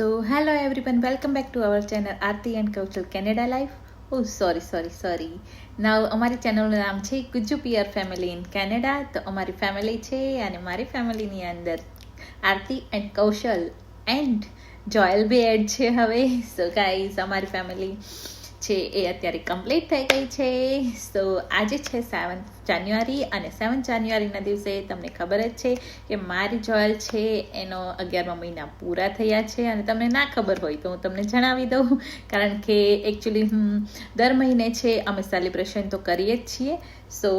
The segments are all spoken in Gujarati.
So, hello everyone, welcome back to our channel Aarti and Kaushal Canada Life. Oh, sorry, sorry, sorry. Now, અમારી ચેનલનું નામ છે ગુજ્જુ પિયર ફેમિલી ઇન કેનેડા તો અમારી ફેમિલી છે અને મારી ફેમિલીની અંદર Aarti and Kaushal and Joel B Ed છે હવે સો ગાઈઝ અમારી ફેમિલી છે એ અત્યારે કમ્પ્લીટ થઈ ગઈ છે. સો આજે છે સેવન્થ જાન્યુઆરી અને સેવન્થ જાન્યુઆરીના દિવસે તમને ખબર જ છે કે મારી જોયલ છે એનો અગિયારમા મહિના પૂરા થયા છે અને તમને ના ખબર હોય તો હું તમને જણાવી દઉં. કારણ કે એકચ્યુઅલી દર મહિને છે અમે સેલિબ્રેશન તો કરીએ જ છીએ. સો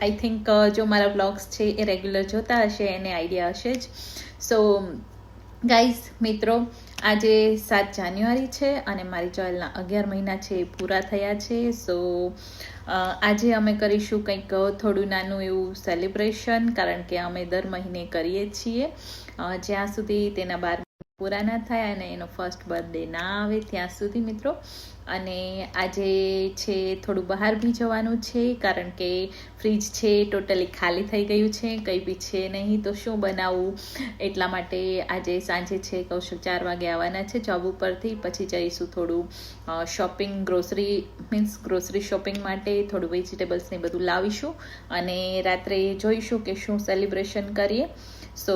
આઈ થિંક જો મારા બ્લોગ્સ છે એ રેગ્યુલર જોતા હશે, એને આઈડિયા હશે જ. સો ગાઈઝ મિત્રો આજે સાત જાન્યુઆરી છે અને મારી ચોયલના અગિયાર મહિના છે એ પૂરા થયા છે. સો આજે અમે કરીશું કંઈક થોડું નાનું એવું સેલિબ્રેશન કારણ કે અમે દર મહિને કરીએ છીએ. જ્યાં સુધી તેના બાર પૂરા ના થાય અને એનો ફર્સ્ટ બર્થડે ના આવે, ત્યાં સુધી મિત્રો. અને આજે છે થોડું બહાર બી જવાનું છે, કારણ કે ફ્રીજ છે, ટોટલી ખાલી થઈ ગયું છે, કંઈ બી છે નહીં, તો શું બનાવવું એટલા માટે આજે સાંજે છે, કૌશિક ચાર વાગે આવવાના છે જોબ ઉપરથી, પછી જઈશું થોડું shopping grocery means grocery shopping માટે થોડું વેજીટેબલ્સને બધું લાવીશું અને રાત્રે જોઈશું કે શું સેલિબ્રેશન કરીએ. સો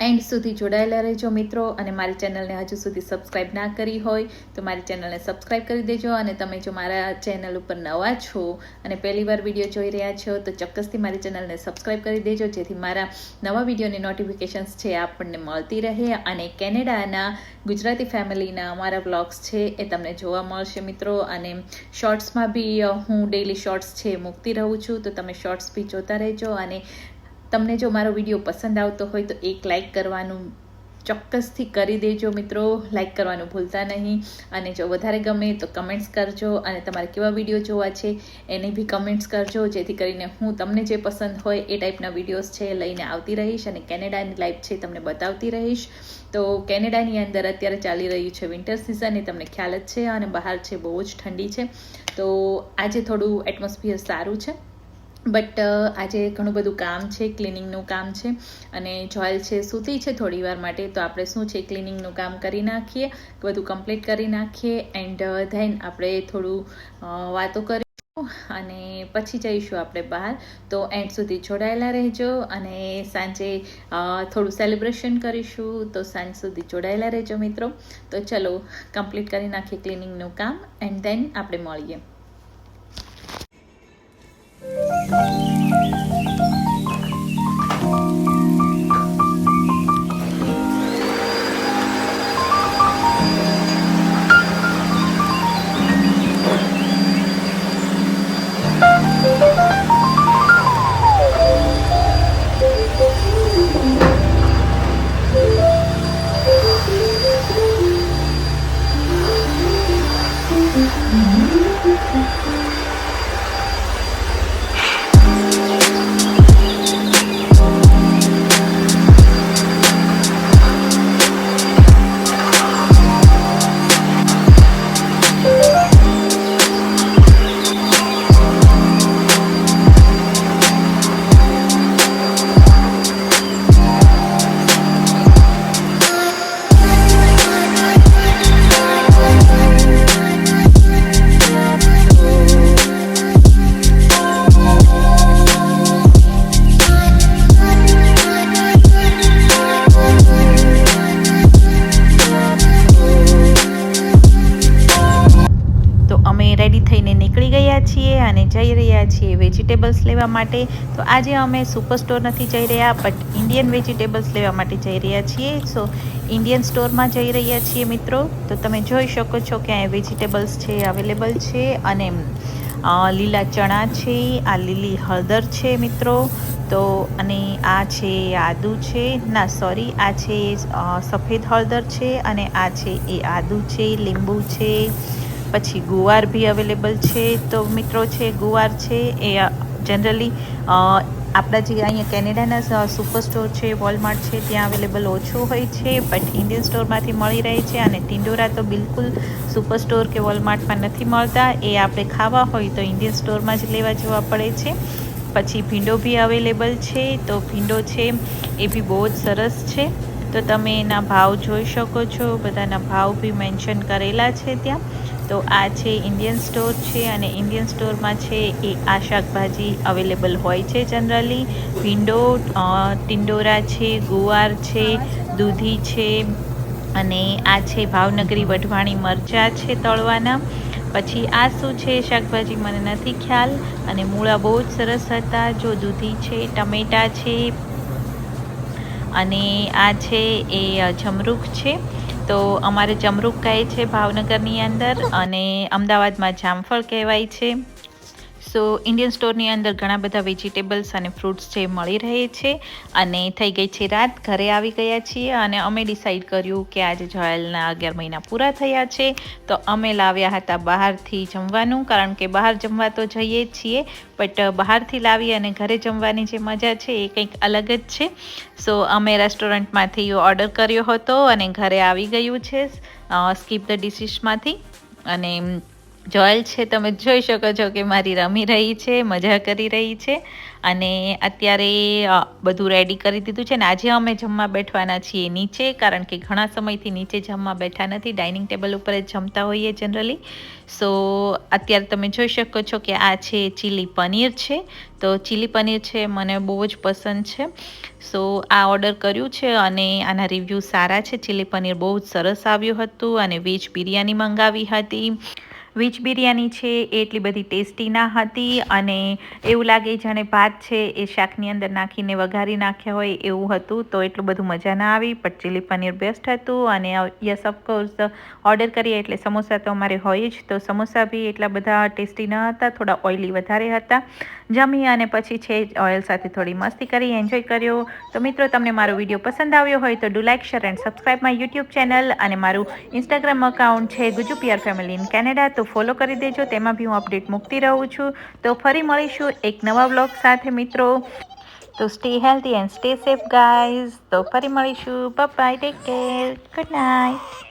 એન્ડ સુધી જોડાયેલા રહેજો મિત્રો અને મારી ચેનલને હજુ સુધી સબસ્ક્રાઈબ ના કરી હોય તો મારી ચેનલને સબસ્ક્રાઈબ કરી દેજો અને તમે જો મારા ચેનલ ઉપર નવા છો અને પહેલીવાર વીડિયો જોઈ રહ્યા છો તો ચોક્કસથી મારી ચેનલને સબસ્ક્રાઈબ કરી દેજો, જેથી મારા નવા વિડીયોની નોટિફિકેશન્સ છે આપણને મળતી રહે અને કેનેડાના ગુજરાતી ફેમિલીના અમારા બ્લોગ્સ છે એ તમને જોવા મળશે મિત્રો અને શોર્ટ્સમાં બી હું ડેઇલી શોર્ટ્સ છે મૂકતી રહું છું તો તમે શોર્ટ્સ બી જોતા રહેજો અને તમને જો મારો વીડિયો પસંદ આવતો હોય તો એક લાઇક કરવાનું ચોક્કસથી કરી દેજો મિત્રો. લાઇક કરવાનું ભૂલતા નહીં. અને જો વધારે ગમે તો કમેન્ટ્સ કરજો અને તમારે કેવા વીડિયો જોવા છે એને બી કમેન્ટ્સ કરજો, જેથી કરીને હું તમને જે પસંદ હોય એ ટાઈપના વિડીયોઝ છે લઈને આવતી રહીશ અને કેનેડાની લાઈફ છે તમને બતાવતી રહીશ. તો કેનેડાની અંદર અત્યારે ચાલી રહ્યું છે વિન્ટર સિઝન, એ તમને ખ્યાલ જ છે અને બહાર છે બહુ જ ઠંડી છે. તો આજે થોડું એટમોસ્ફિયર સારું છે. બટ આજે ઘણું બધું કામ છે ક્લિનિંગનું કામ છે, અને જોયલ છે સૂતી છે થોડી વાર માટે, તો આપણે શું છે ક્લિનિંગનું કામ કરી નાખીએ, બધું કમ્પ્લીટ કરી નાખીએ એન્ડ ધેન આપણે થોડું વાતો કરીશું, અને પછી જઈશું આપણે બહાર. તો એન્ડ સુધી જોડાયેલા રહેજો, અને સાંજે થોડું સેલિબ્રેશન કરીશું, તો સાંજ સુધી જોડાયેલા રહેજો મિત્રો. તો ચલો કમ્પ્લીટ કરી નાખીએ ક્લિનિંગનું કામ એન્ડ ધેન આપણે મળીએ. Thank you. રહ્યા છીએ વેજીટેબલ્સ લેવા માટે. તો આજે અમે સુપર સ્ટોર નથી જઈ રહ્યા, બટ ઇન્ડિયન વેજીટેબલ્સ લેવા માટે જઈ રહ્યા છીએ. સો, ઇન્ડિયન સ્ટોરમાં જઈ રહ્યા છીએ મિત્રો. તો તમે જોઈ શકો છો કે અહીંયા વેજીટેબલ્સ છે, અવેલેબલ છે, અને લીલા ચણા છે, આ લીલી હળદર છે મિત્રો. તો, અને આ છે આદુ છે. ના, સોરી, આ છે સફેદ હળદર છે, અને આ છે એ આદુ છે, લીંબુ છે પછી ગુવાર બી અવેલેબલ છે. તો મિત્રો છે, ગુવાર છે, એ જનરલી આપણા જે અહીંયા કેનેડાના સુપર સ્ટોર છે વોલમાર્ટ છે, ત્યાં અવેલેબલ ઓછું હોય છે બટ ઇન્ડિયન સ્ટોરમાંથી મળી રહે છે અને ટિંડોરા તો બિલકુલ સુપર સ્ટોર કે વોલમાર્ટમાં નથી મળતા. એ આપણે ખાવા હોય તો ઇન્ડિયન સ્ટોરમાં જ લેવા જવા પડે છે. પછી ભીંડો બી અવેલેબલ છે. તો ભીંડો છે, એ બી બહુ જ સરસ છે. તો તમે એના ભાવ જોઈ શકો છો. બધાના ભાવ બી મેન્શન કરેલા છે ત્યાં. તો આ છે ઇન્ડિયન સ્ટોર છે અને ઇન્ડિયન સ્ટોરમાં છે એ આ શાકભાજી અવેલેબલ હોય છે જનરલી ભીંડો ટિંડોરા છે, ગુવાર છે, દૂધી છે અને આ છે ભાવનગરી વઢવાણી મરચાં છે તળવાના. પછી આ શું છે શાકભાજી મને નથી ખ્યાલ અને મૂળા બહુ જ સરસ હતા. જો દૂધી છે, ટમેટા છે અને આ છે એ જમરૂખ છે. તો અમારે જમરૂક કહે છે ભાવનગરની અંદર અને અમદાવાદમાં જામફળ કહેવાય છે. સો ઇન્ડિયન સ્ટોરની અંદર ઘણા બધા વેજીટેબલ્સ અને ફ્રૂટ્સ જે મળી રહે છે અને થઈ ગઈ છે રાત. ઘરે આવી ગયા છીએ અને અમે ડિસાઈડ કર્યું કે આજે જોયેલના અગિયાર મહિના પૂરા થયા છે. તો અમે લાવ્યા હતા બહારથી જમવાનું, કારણ કે બહાર જમવા તો જઈએ છીએ બટ બહારથી લાવી અને ઘરે જમવાની જે મજા છે એ કંઈક અલગ જ છે. સો અમે રેસ્ટોરન્ટમાંથી ઓર્ડર કર્યો હતો અને ઘરે આવી ગયું છે. સ્કીપ ધ ડિશિસમાંથી અને જોયેલ છે, તમે જોઈ શકો છો કે મારી રમી રહી છે, મજા કરી રહી છે અને અત્યારે બધું રેડી કરી દીધું છે ને આજે અમે જમવા બેઠવાના છીએ નીચે કારણ કે ઘણા સમયથી નીચે જમવા બેઠા નથી ડાઇનિંગ ટેબલ ઉપર જ જમતા હોઈએ જનરલી સો અત્યારે તમે જોઈ શકો છો કે આ છે ચીલી પનીર છે. તો ચીલી પનીર છે મને બહુ જ પસંદ છે. સો આ ઓર્ડર કર્યું છે અને આના રિવ્યૂ સારા છે. ચીલી પનીર બહુ જ સરસ આવ્યું હતું અને વેજ બિરયાની મંગાવી હતી. વેજ બિરયાની છે, એ એટલી બધી ટેસ્ટી ના હતી અને એવું લાગે જાણે ભાત છે, એ શાકની અંદર નાખીને વઘારી નાખ્યા હોય એવું હતું, તો એટલું બધું મજા ના આવી. પણ ચીલી પનીર બેસ્ટ હતું અને યસ ઓફકોર્સ ઓર્ડર કરીએ એટલે સમોસા તો અમારે હોય જ. તો સમોસા બી એટલા બધા ટેસ્ટી ન હતા, થોડા ઓઇલી વધારે હતા. જમી અને પછી છે ઓઇલ સાથે થોડી મસ્તી કરી એન્જોય કર્યો. તો મિત્રો, તમને મારો વીડિયો પસંદ આવ્યો હોય તો do like share and subscribe my YouTube channel અને મારું ઇન્સ્ટાગ્રામ અકાઉન્ટ છે Guju Piyar family in Canada તો ફોલો કરી દેજો, તેમાં બી હું અપડેટ મૂકતી રહું છું. તો ફરી મળીશું એક નવા બ્લોગ સાથે મિત્રો. તો stay healthy and stay safe guys તો ફરી મળીશું. Bye take care good night